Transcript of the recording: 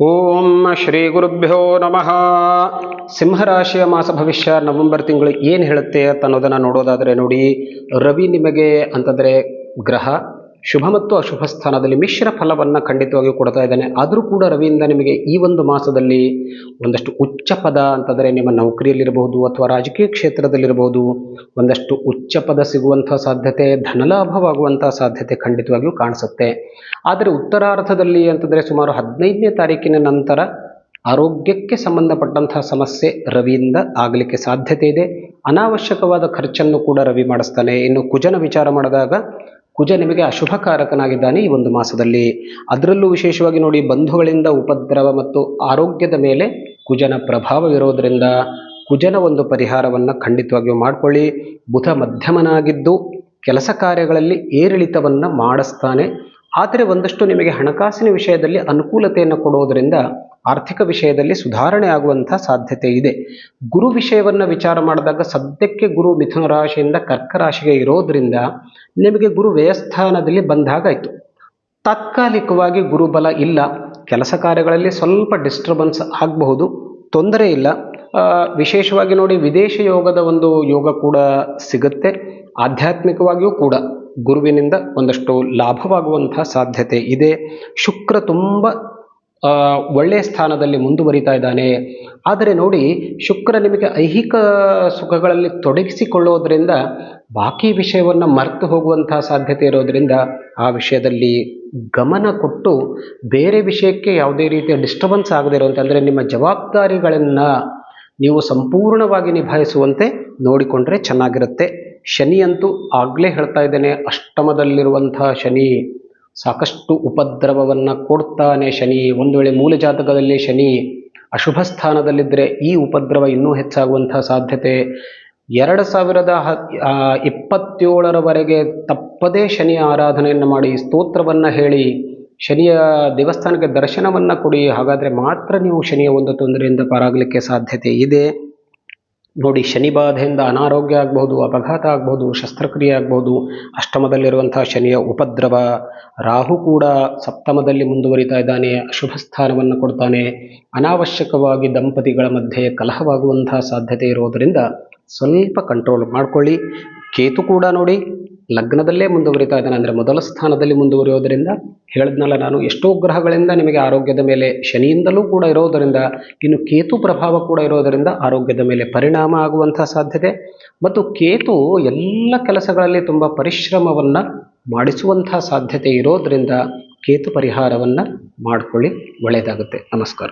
ಓಂ ಶ್ರೀ ಗುರುಭ್ಯೋ ನಮಃ. ಸಿಂಹರಾಶಿಯ ಮಾಸ ಭವಿಷ್ಯ ನವೆಂಬರ್ ತಿಂಗಳು ಏನು ಹೇಳುತ್ತೆ ಅಂತ ಅನ್ನೋದನ್ನು ನೋಡೋದಾದರೆ ನೋಡಿ, ರವಿ ನಿಮಗೆ ಅಂತಂದರೆ ಗ್ರಹ ಶುಭ ಮತ್ತು ಅಶುಭ ಸ್ಥಾನದಲ್ಲಿ ಮಿಶ್ರ ಫಲವನ್ನು ಖಂಡಿತವಾಗಿಯೂ ಕೊಡ್ತಾ ಇದ್ದಾನೆ. ಆದರೂ ಕೂಡ ರವಿಯಿಂದ ನಿಮಗೆ ಈ ಒಂದು ಮಾಸದಲ್ಲಿ ಒಂದಷ್ಟು ಉಚ್ಚ ಪದ ಅಂತಂದರೆ ನಿಮ್ಮ ನೌಕರಿಯಲ್ಲಿರಬಹುದು ಅಥವಾ ರಾಜಕೀಯ ಕ್ಷೇತ್ರದಲ್ಲಿರಬಹುದು, ಒಂದಷ್ಟು ಉಚ್ಚ ಪದ ಸಿಗುವಂಥ ಸಾಧ್ಯತೆ, ಧನಲಾಭವಾಗುವಂಥ ಸಾಧ್ಯತೆ ಖಂಡಿತವಾಗಿಯೂ ಕಾಣಿಸುತ್ತೆ. ಆದರೆ ಉತ್ತರಾರ್ಧದಲ್ಲಿ ಅಂತಂದರೆ ಸುಮಾರು ಹದಿನೈದನೇ ತಾರೀಕಿನ ನಂತರ ಆರೋಗ್ಯಕ್ಕೆ ಸಂಬಂಧಪಟ್ಟಂತಹ ಸಮಸ್ಯೆ ರವಿಯಿಂದ ಆಗಲಿಕ್ಕೆ ಸಾಧ್ಯತೆ ಇದೆ. ಅನಾವಶ್ಯಕವಾದ ಖರ್ಚನ್ನು ಕೂಡ ರವಿ ಮಾಡಿಸ್ತಾನೆ. ಇನ್ನು ಕುಜನ ವಿಚಾರ ಮಾಡಿದಾಗ ಕುಜ ನಿಮಗೆ ಅಶುಭಕಾರಕನಾಗಿದ್ದಾನೆ ಈ ಒಂದು ಮಾಸದಲ್ಲಿ. ಅದರಲ್ಲೂ ವಿಶೇಷವಾಗಿ ನೋಡಿ, ಬಂಧುಗಳಿಂದ ಉಪದ್ರವ ಮತ್ತು ಆರೋಗ್ಯದ ಮೇಲೆ ಕುಜನ ಪ್ರಭಾವವಿರೋದರಿಂದ ಕುಜನ ಒಂದು ಪರಿಹಾರವನ್ನು ಖಂಡಿತವಾಗಿಯೂ ಮಾಡಿಕೊಳ್ಳಿ. ಬುಧ ಮಧ್ಯಮನಾಗಿದ್ದು, ಕೆಲಸ ಕಾರ್ಯಗಳಲ್ಲಿ ಏರಿಳಿತವನ್ನು ಮಾಡಿಸ್ತಾನೆ. ಆದರೆ ಒಂದಷ್ಟು ನಿಮಗೆ ಹಣಕಾಸಿನ ವಿಷಯದಲ್ಲಿ ಅನುಕೂಲತೆಯನ್ನು ಕೊಡುವುದರಿಂದ ಆರ್ಥಿಕ ವಿಷಯದಲ್ಲಿ ಸುಧಾರಣೆ ಆಗುವಂಥ ಸಾಧ್ಯತೆ ಇದೆ. ಗುರು ವಿಷಯವನ್ನು ವಿಚಾರ ಮಾಡಿದಾಗ ಸದ್ಯಕ್ಕೆ ಗುರು ಮಿಥುನ ರಾಶಿಯಿಂದ ಕರ್ಕ ರಾಶಿಗೆ ಇರೋದರಿಂದ ನಿಮಗೆ ಗುರು ವ್ಯಯಸ್ಥಾನದಲ್ಲಿ ಬಂದಾಗಾಯಿತು. ತಾತ್ಕಾಲಿಕವಾಗಿ ಗುರುಬಲ ಇಲ್ಲ. ಕೆಲಸ ಕಾರ್ಯಗಳಲ್ಲಿ ಸ್ವಲ್ಪ ಡಿಸ್ಟರ್ಬೆನ್ಸ್ ಆಗಬಹುದು. ತೊಂದರೆ ಇಲ್ಲ. ವಿಶೇಷವಾಗಿ ನೋಡಿ ವಿದೇಶ ಯೋಗದ ಒಂದು ಯೋಗ ಕೂಡ ಸಿಗುತ್ತೆ. ಆಧ್ಯಾತ್ಮಿಕವಾಗಿಯೂ ಕೂಡ. ಗುರುವಿನಿಂದ ಒಂದಷ್ಟು ಲಾಭವಾಗುವಂತಹ ಸಾಧ್ಯತೆ ಇದೆ. ಶುಕ್ರ ತುಂಬ ಒಳ್ಳೆಯ ಸ್ಥಾನದಲ್ಲಿ ಮುಂದುವರಿತಾ ಇದ್ದಾನೆ. ಆದರೆ ನೋಡಿ, ಶುಕ್ರ ನಿಮಗೆ ಐಹಿಕ ಸುಖಗಳಲ್ಲಿ ತೊಡಗಿಸಿಕೊಳ್ಳೋದ್ರಿಂದ, ಬಾಕಿ ವಿಷಯವನ್ನು ಮರೆತು ಹೋಗುವಂತಹ ಸಾಧ್ಯತೆ ಇರೋದರಿಂದ, ಆ ವಿಷಯದಲ್ಲಿ ಗಮನ ಕೊಟ್ಟು ಬೇರೆ ವಿಷಯಕ್ಕೆ ಯಾವುದೇ ರೀತಿಯ ಡಿಸ್ಟರ್ಬೆನ್ಸ್ ಆಗದೇ ಇರುವಂಥ ಅಂದರೆ ನಿಮ್ಮ ಜವಾಬ್ದಾರಿಗಳನ್ನು ನೀವು ಸಂಪೂರ್ಣವಾಗಿ ನಿಭಾಯಿಸುವಂತೆ ನೋಡಿಕೊಂಡ್ರೆ ಚೆನ್ನಾಗಿರುತ್ತೆ. ಶನಿ ಅಂತೂ ಆಗಲೇ ಹೇಳ್ತಾ ಇದ್ದೇನೆ, ಅಷ್ಟಮದಲ್ಲಿರುವಂತಹ ಶನಿ ಸಾಕಷ್ಟು ಉಪದ್ರವವನ್ನು ಕೊಡ್ತಾನೆ ಶನಿ. ಒಂದು ವೇಳೆ ಮೂಲ ಜಾತಕದಲ್ಲಿ ಶನಿ ಅಶುಭ ಸ್ಥಾನದಲ್ಲಿದ್ದರೆ ಈ ಉಪದ್ರವ ಇನ್ನೂ ಹೆಚ್ಚಾಗುವಂತಹ ಸಾಧ್ಯತೆ. ಎರಡು ಸಾವಿರದ ಹ ಇಪ್ಪತ್ತೇಳರವರೆಗೆ ತಪ್ಪದೇ ಶನಿಯ ಆರಾಧನೆಯನ್ನು ಮಾಡಿ ಸ್ತೋತ್ರವನ್ನು ಹೇಳಿ, ಶನಿಯ ದೇವಸ್ಥಾನಕ್ಕೆ ದರ್ಶನವನ್ನು ಕೊಡಿ. ಹಾಗಾದರೆ ಮಾತ್ರ ನೀವು ಶನಿಯ ಒಂದು ತೊಂದರೆಯಿಂದ ಪಾರಾಗಲಿಕ್ಕೆ ಸಾಧ್ಯತೆ ಇದೆ. ನೋಡಿ ಶನಿ ಬಾಧೆಯಿಂದ ಅನಾರೋಗ್ಯ ಆಗ್ಬೋದು ಅಪಘಾತ ಆಗ್ಬೋದು ಶಸ್ತ್ರಕ್ರಿಯೆ ಆಗ್ಬೋದು ಅಷ್ಟಮದಲ್ಲಿರುವಂಥ ಶನಿಯ ಉಪದ್ರವ. ರಾಹು ಕೂಡ ಸಪ್ತಮದಲ್ಲಿ ಮುಂದುವರಿತಾ ಇದ್ದಾನೆ, ಅಶುಭ ಸ್ಥಾನವನ್ನು ಕೊಡ್ತಾನೆ. ಅನಾವಶ್ಯಕವಾಗಿ ದಂಪತಿಗಳ ಮಧ್ಯೆ ಕಲಹವಾಗುವಂತಹ ಸಾಧ್ಯತೆ ಇರೋದರಿಂದ ಸ್ವಲ್ಪ ಕಂಟ್ರೋಲ್ ಮಾಡಿಕೊಳ್ಳಿ. ಕೇತು ಕೂಡ ನೋಡಿ ಲಗ್ನದಲ್ಲೇ ಮುಂದುವರಿತಾ ಇದ್ದಾನೆ. ಅಂದರೆ ಮೊದಲ ಸ್ಥಾನದಲ್ಲಿ ಮುಂದುವರಿಯೋದರಿಂದ ಹೇಳಿದ್ನಲ್ಲ ನಾನು, ಎಷ್ಟೋ ಗ್ರಹಗಳಿಂದ ನಿಮಗೆ ಆರೋಗ್ಯದ ಮೇಲೆ ಶನಿಯಿಂದಲೂ ಕೂಡ ಇರೋದರಿಂದ, ಇನ್ನು ಕೇತು ಪ್ರಭಾವ ಕೂಡ ಇರೋದರಿಂದ ಆರೋಗ್ಯದ ಮೇಲೆ ಪರಿಣಾಮ ಆಗುವಂಥ ಸಾಧ್ಯತೆ. ಮತ್ತು ಕೇತು ಎಲ್ಲ ಕೆಲಸಗಳಲ್ಲಿ ತುಂಬ ಪರಿಶ್ರಮವನ್ನು ಮಾಡಿಸುವಂಥ ಸಾಧ್ಯತೆ ಇರೋದರಿಂದ ಕೇತು ಪರಿಹಾರವನ್ನು ಮಾಡಿಕೊಳ್ಳಿ, ಒಳ್ಳೆಯದಾಗುತ್ತೆ. ನಮಸ್ಕಾರ.